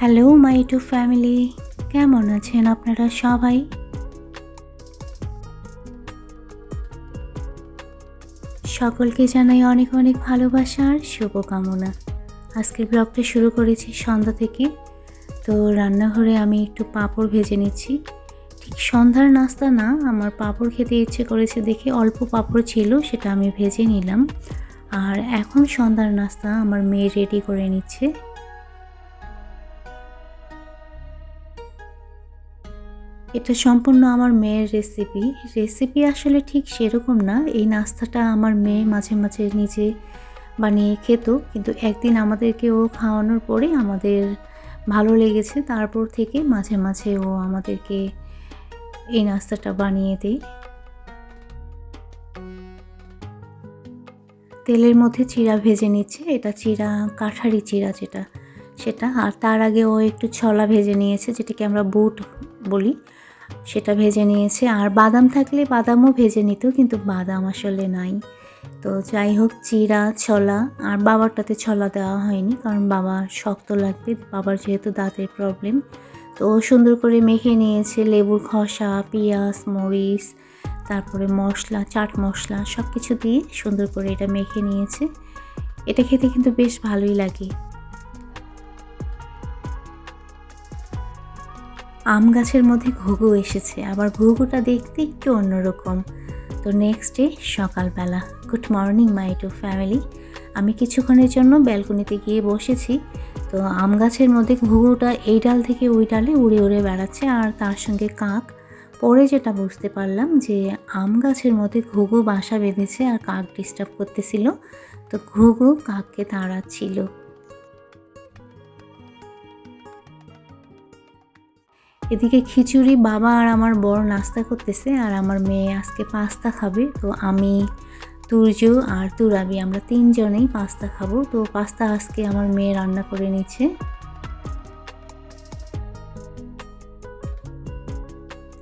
Hello my to family কেমন আছেন আপনারা সবাই? সকলকে জানাই অনেক অনেক ভালোবাসা আর শুভকামনা। আজকের ব্লগটা শুরু করেছি সন্ধ্যা থেকে। তো রান্নাঘরে আমি একটু পাঁপড় ভেজে নিচ্ছি। ঠিক সন্ধ্যার নাস্তা না, আমার পাঁপড় খেতে ইচ্ছে করেছে দেখে অল্প পাঁপড় ছিল, সেটা আমি ভেজে নিলাম। আর এখন সন্ধ্যার নাস্তা আমার মেয়ে রেডি করে নিচ্ছে। এটা সম্পূর্ণ আমার মেয়ের রেসিপি রেসিপি আসলে ঠিক সেরকম না। এই নাস্তাটা আমার মেয়ে মাঝে মাঝে নিজে বানিয়ে খেত। কিন্তু একদিন আমাদেরকে ও খাওয়ানোর পরে আমাদের ভালো লেগেছে। তারপর থেকে মাঝে মাঝে ও আমাদেরকে এই নাস্তাটা বানিয়ে দেয়। তেলের মধ্যে চিরা ভেজে নিচ্ছে। এটা চিরা কাঠারি চিরা যেটা, সেটা। আর তার আগে ও একটু ছলা ভেজে নিয়েছে, যেটাকে আমরা বুট বলি। সেটা ভেজে নিয়েছে। আর বাদাম থাকলে বাদামও ভেজে নিত, কিন্তু বাদাম আসলে নাই। তো যাই হোক, চিরা, ছলা, আর বাবারটাতে ছলা দেওয়া হয়নি, কারণ বাবা শক্ত লাগবে, বাবার যেহেতু দাঁতের প্রবলেম তো সুন্দর করে মেখে নিয়েছে লেবুর খসা, পেঁয়াজ, মরিচ, তারপরে মশলা, চাট মশলা সব কিছু দিয়ে সুন্দর করে এটা মেখে নিয়েছে। এটা খেতে কিন্তু বেশ ভালোই লাগে। আম গাছের মধ্যে ঘুঘু এসেছে, আবার ঘুঘুটা দেখতে একটু অন্যরকম। তো নেক্সট ডে সকালবেলা। Good morning my to family আমি কিছুক্ষণের জন্য ব্যালকনিতে গিয়ে বসেছি। তো আম গাছের মধ্যে ঘুঘুটা এই ডাল থেকে ওই ডালে উড়ে উড়ে বেড়াচ্ছে, আর তার সঙ্গে কাক। পরে যেটা বুঝতে পারলাম যে আম গাছের মধ্যে ঘুঘু বাসা বেঁধেছে আর কাক ডিস্টার্ব করতেছিল। তো ঘুঘু কাককে তাড়াচ্ছিল। এদিকে খিচুড়ি বাবা আর আমার বড় নাস্তা করতেছে আর আমার মেয়ে আজকে পাস্তা খাবে। তো আমি, তুর্য আর তুরাবি আমরা তিনজনেই পাস্তা খাব। তো পাস্তা আজকে আমার মেয়ে রান্না করে নিচ্ছে।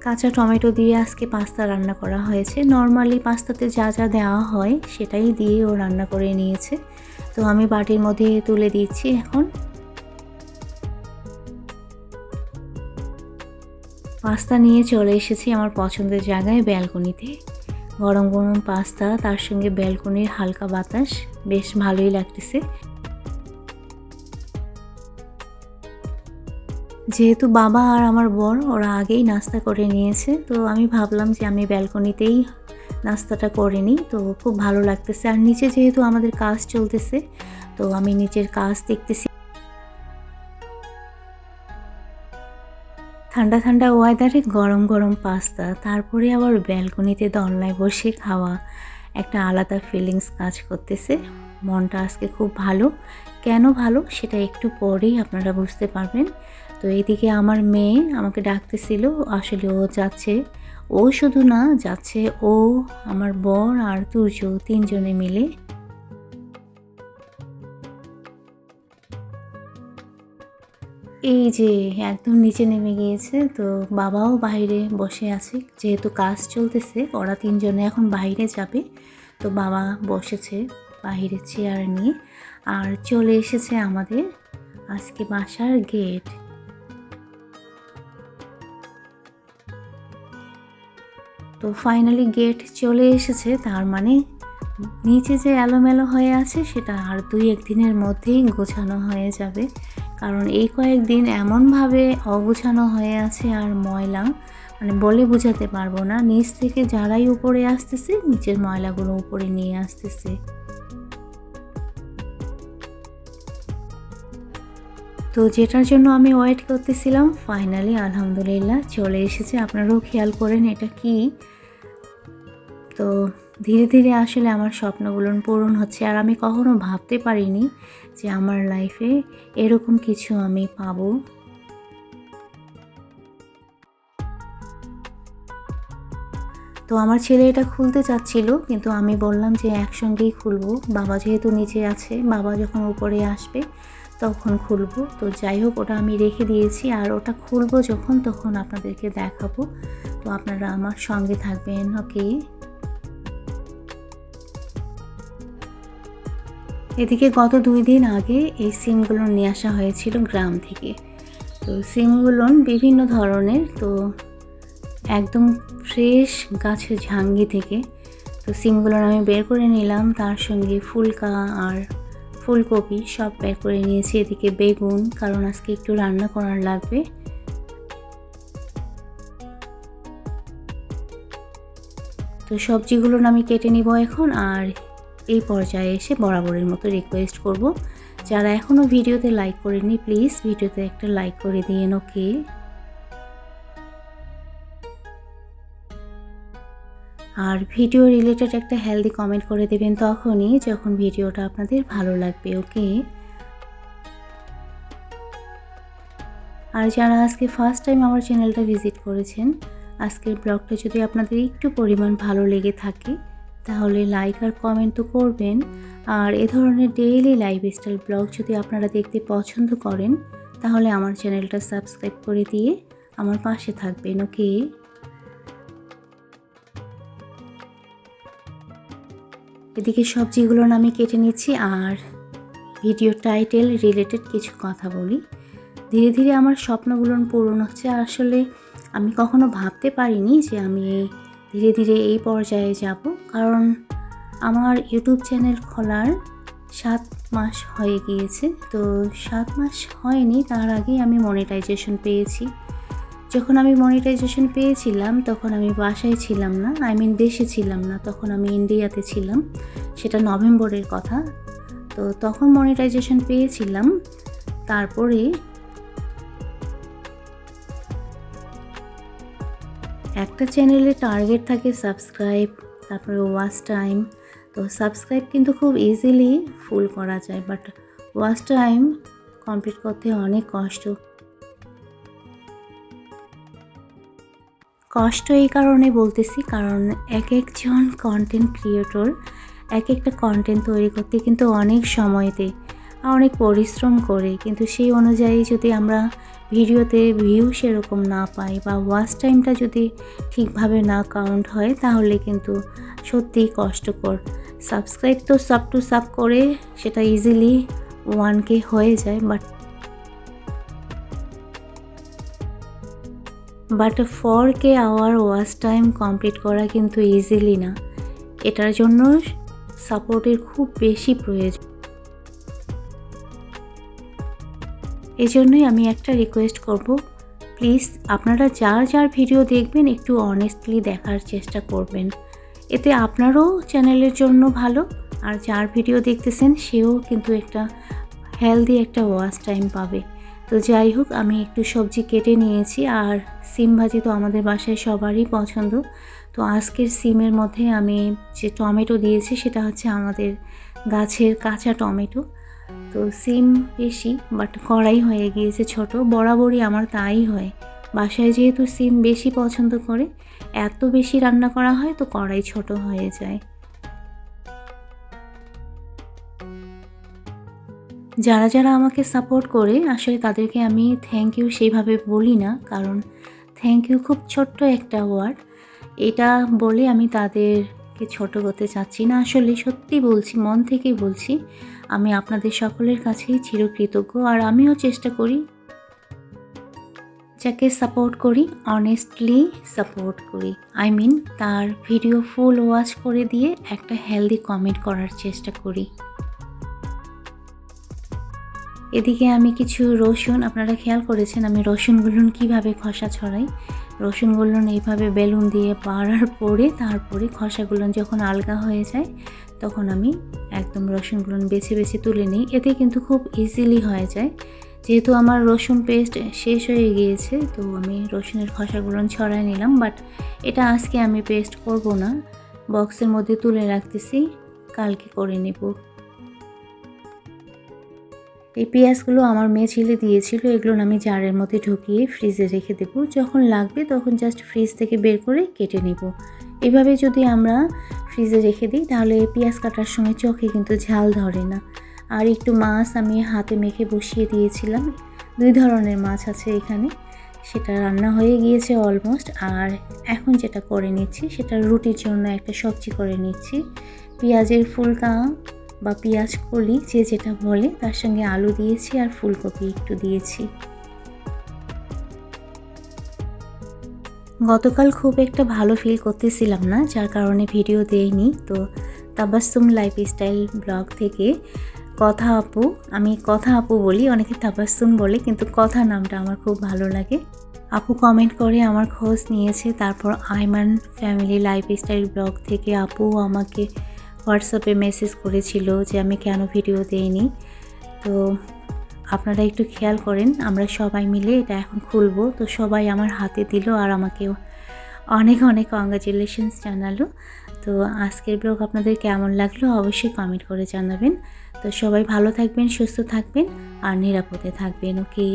কাঁচা টমেটো দিয়ে আজকে পাস্তা রান্না করা হয়েছে। নর্মালি পাস্তাতে যা যা দেওয়া হয় সেটাই দিয়ে ও রান্না করে নিয়েছে। তো আমি বাটির মধ্যে তুলে দিচ্ছি এখন। পাস্তা নিয়ে চলে এসেছি আমার পছন্দের জায়গায় ব্যালকনিতে। গরম গরম পাস্তা, তার সঙ্গে ব্যালকনির হালকা বাতাস, বেশ ভালোই লাগতেছে। যেহেতু বাবা আর আমার বর, ওরা আগেই নাস্তা করে নিয়েছে, তো আমি ভাবলাম যে আমি ব্যালকনিতেই নাস্তাটা করে নিই, তো খুব ভালো লাগতেছে। আর নিচে যেহেতু আমাদের কাজ চলতেছে, তো আমি নিচের কাজ দেখতেছি। ঠান্ডা ঠান্ডা ওয়েদারে গরম গরম পাস্তা তারপরে আবার ব্যালকনিতে দোলনায় বসে খাওয়া। একটা আলাদা ফিলিংস কাজ করতেছে। মনটা আজকে খুব ভালো। কেন ভালো সেটা একটু পরেই আপনারা বুঝতে পারবেন। তো এইদিকে আমার মেয়ে আমাকে ডাকতেছিল, আসলে ও যাচ্ছে। ও শুধু না, যাচ্ছে ও, আমার বর আর তুর্য তিনজনে মিলে এই যে একদম নিচে নেমে গিয়েছে, তো বাবাও বাইরে বসে আছে। যেহেতু কাজ চলতেছে, ওরা তিনজনে এখন বাইরে যাবে। তো বাবা বসেছে বাইরে চেয়ার নিয়ে। আর চলে এসেছে আমাদের আজকে বাসার গেট তো ফাইনালি গেট চলে এসেছে, তার মানে নিচে যে এলোমেলো হয়ে আছে, সেটা আর দুই একদিনের মধ্যেই গোছানো হয়ে যাবে। কারণ এই কয়েকদিন এমনভাবে অগুছানো হয়ে আছে আর ময়লা মানে বলে বোঝাতে পারব না, নিচ থেকে যারাই উপরে আসতেছে, নিচের ময়লাগুলো উপরে নিয়ে আসতেছে। তো যেটার জন্য আমি ওয়েট করতেছিলাম, ফাইনালি আলহামদুলিল্লাহ চলে এসেছে। আপনারাও খেয়াল করেন এটা কি। তো ধীরে ধীরে আসলে আমার স্বপ্নগুলো পূরণ হচ্ছে আর আমি কখনো ভাবতে পারিনি যে আমার লাইফে এরকম কিছু আমি পাবো। তো আমার ছেলে এটা খুলতে চাচ্ছিল, কিন্তু আমি বললাম যে একসঙ্গেই খুলবো। বাবা যেহেতু নিচে আছে, বাবা যখন উপরে আসবে তখন খুলবো। তো যাই হোক, ওটা আমি রেখে দিয়েছি আর ওটা খুলবো যখন, তখন আপনাদেরকে দেখাবো। তো আপনারা আমার সঙ্গে থাকবেন ওকে এদিকে গত দুই দিন আগে এই সিমগুলো নিয়ে আসা হয়েছিল গ্রাম থেকে। তো সিমগুলো বিভিন্ন ধরনের, তো একদম ফ্রেশ গাছের ঝাঙ্গি থেকে। তো সিমগুলো আমি বের করে নিলাম, তার সঙ্গে ফুলকা আর ফুলকপি সব বের করে নিয়েছি। এদিকে বেগুন, কারণ আজকে একটু রান্না করার লাগবে। তো সবজিগুলো আমি কেটে নিব এখন, আর এই পর্যায়ে এসে বরাবরের মতো রিকোয়েস্ট করব। যারা এখনও ভিডিওতে লাইক করেনি প্লিজ ভিডিওতে একটা লাইক করে দিয়ে ওকে আর ভিডিও রিলেটেড একটা হেলদি কমেন্ট করে দেবেন তখনই যখন ভিডিওটা আপনাদের ভালো লাগবে ওকে আর যারা আজকে ফার্স্ট টাইম আমার চ্যানেলটা ভিজিট করেছেন, আজকের ব্লগটা যদি আপনাদের একটু পরিমাণ ভালো লেগে থাকে তাহলে লাইক আর কমেন্ট তো করবেন। আর এ ধরনের ডেইলি লাইফস্টাইল ব্লগ যদি আপনারা দেখতে পছন্দ করেন, তাহলে আমার চ্যানেলটা সাবস্ক্রাইব করে দিয়ে আমার পাশে থাকবেন ওকে এদিকে সবজিগুলো আমি কেটে নিচ্ছি, আর ভিডিও টাইটেল রিলেটেড কিছু কথা বলি। ধীরে ধীরে আমার স্বপ্নগুলো পূরণ হচ্ছে। আসলে আমি কখনো ভাবতে পারিনি যে আমি ধীরে ধীরে এই পর্যায়ে যাব। কারণ আমার ইউটিউব চ্যানেল খোলার সাত মাস হয়ে গিয়েছে। তো সাত মাস হয়নি, তার আগেই আমি মনিটাইজেশন পেয়েছি। যখন আমি মনিটাইজেশন পেয়েছিলাম, তখন আমি বাসায় ছিলাম না আই মিন দেশে ছিলাম না, তখন আমি ইন্ডিয়াতে ছিলাম। সেটা নভেম্বরের কথা। তো তখন মনিটাইজেশন পেয়েছিলাম, তারপরে একটা চ্যানেলে টার্গেট থাকে সাবস্ক্রাইব তারপরে ওয়াচ টাইম তো সাবস্ক্রাইব কিন্তু খুব ইজিলি ফুল করা যায় বাট ওয়াচ টাইম কমপ্লিট করতে অনেক কষ্ট। কষ্ট এই কারণে বলতেছি, কারণ এক একজন কন্টেন্ট ক্রিয়েটর এক একটা কন্টেন্ট তৈরি করতে কিন্তু অনেক সময় দেয়, অনেক পরিশ্রম করে। কিন্তু সেই অনুযায়ী যদি আমরা ভিডিওতে ভিউ সেরকম না পাই বা ওয়াচ টাইমটা যদি ঠিকভাবে না কাউন্ট হয়, তাহলে কিন্তু সত্যিই কষ্টকর। সাবস্ক্রাইব তো সাব টু সাব করে সেটা ইজিলি ওয়ান কে হয়ে যায় but but four K hour watch time complete করা কিন্তু ইজিলি না। এটার জন্য সাপোর্টের খুব বেশি প্রয়োজন। এই জন্যই আমি একটা রিকোয়েস্ট করব। প্লিজ আপনারা যার যার ভিডিও দেখবেন, একটু অনেস্টলি দেখার চেষ্টা করবেন। এতে আপনারও চ্যানেলের জন্য ভালো, আর যার ভিডিও দেখতেছেন, সেও কিন্তু একটা হেলদি একটা ওয়াচ টাইম পাবে। তো যাই হোক, আমি একটু সবজি কেটে নিয়েছি, আর সিম ভাজি তো আমাদের বাসায় সবারই পছন্দ। তো আজকের সিমের মধ্যে আমি যে টমেটো দিয়েছি, সেটা হচ্ছে আমাদের গাছের কাঁচা টমেটো। তো সিম বেশি বাট কড়াই হয়ে গিয়েছে ছোট, বরাবরই আমার তাই হয়। বাসায় যেহেতু সিম বেশি পছন্দ করে, এত বেশি রান্না করা হয় তো কড়াই ছোট হয়ে যায়। যারা যারা আমাকে সাপোর্ট করে, আসলে তাদেরকে আমি থ্যাংক ইউ সেইভাবে বলি না, কারণ থ্যাংক ইউ খুব ছোট্ট একটা ওয়ার্ড এটা বলে আমি তাদেরকে ছোট করতে চাচ্ছি না। আসলে সত্যি বলছি, মন থেকেই বলছি, আমি আপনাদের সকলের কাছেই চিরকৃতজ্ঞ আর আমিও চেষ্টা করি যাকে সাপোর্ট করি অনেস্টলি সাপোর্ট করি। আই মিন তার ভিডিও ফুল ওয়াচ করে দিয়ে একটা হেলদি কমেন্ট করার চেষ্টা করি। এদিকে আমি কিছু রসুন, আপনারা খেয়াল করেছেন আমি রসুনগুলো কীভাবে খসা ছড়াই? রসুন রসুনগুলো এইভাবে বেলুন দিয়ে পাড়ার পরে তারপরে খসাগুলো যখন আলগা হয়ে যায়, তখন আমি একদম রসুনগুলো বেছে বেছে তুলে নিই। এতে কিন্তু খুব ইজিলি হয়ে যায়। যেহেতু আমার রসুন পেস্ট শেষ হয়ে গিয়েছে, তো আমি রসুনের খসাগুলো ছড়াই নিলাম বাট এটা আজকে আমি পেস্ট করব না। বক্সের মধ্যে তুলে রাখতেছি, কালকে করে নেব। এই পেঁয়াজগুলো আমার মেয়ে ছিলে দিয়েছিল, এগুলো আমি জারের মধ্যে ঢুকিয়ে ফ্রিজে রেখে দেব। যখন লাগবে তখন জাস্ট ফ্রিজ থেকে বের করে কেটে নেব। এভাবে যদি আমরা ফ্রিজে রেখে দিই তাহলে পেঁয়াজ কাটার সময় চোখে কিন্তু ঝাল ধরে না। আর একটু মাছ আমি হাতে মেখে বসিয়ে দিয়েছিলাম। দুই ধরনের মাছ আছে এখানে। সেটা রান্না হয়ে গিয়েছে অলমোস্ট আর এখন যেটা করে নিচ্ছি সেটা রুটির জন্য একটা সবজি করে নিচ্ছি। পেঁয়াজের ফুলকা বা পেঁয়াজ কলি, যে যেটা বলে, তার সঙ্গে আলু দিয়েছি আর ফুলকপি একটু দিয়েছি। গতকাল খুব একটা ভালো ফিল করতেছিলাম না, যার কারণে ভিডিও দেইনি। তো তাবাসুম লাইফস্টাইল ব্লগ থেকে কথা আপু, আমি কথা আপু বলি, অনেকে তাবাসুম বলে, কিন্তু কথা নামটা আমার খুব ভালো লাগে। আপু কমেন্ট করে আমার খোঁজ নিয়েছে, তারপর আইমান ফ্যামিলি লাইফস্টাইল ব্লগ থেকে আপু আমাকে হোয়াটসঅ্যাপে মেসেজ করেছিল যে আমি কেন ভিডিও দেইনি। তো আপনারা একটু খেয়াল করেন, আমরা সবাই মিলে এটা এখন খুলবো। তো সবাই আমার হাতে দিল আর আমাকে অনেক অনেক কংগ্রাচুলেশনস জানালো। তো আজকের ব্লগ আপনাদের কেমন লাগল অবশ্যই কমেন্ট করে জানাবেন। তো সবাই ভালো থাকবেন, সুস্থ থাকবেন আর নিরাপদে থাকবেন ওকে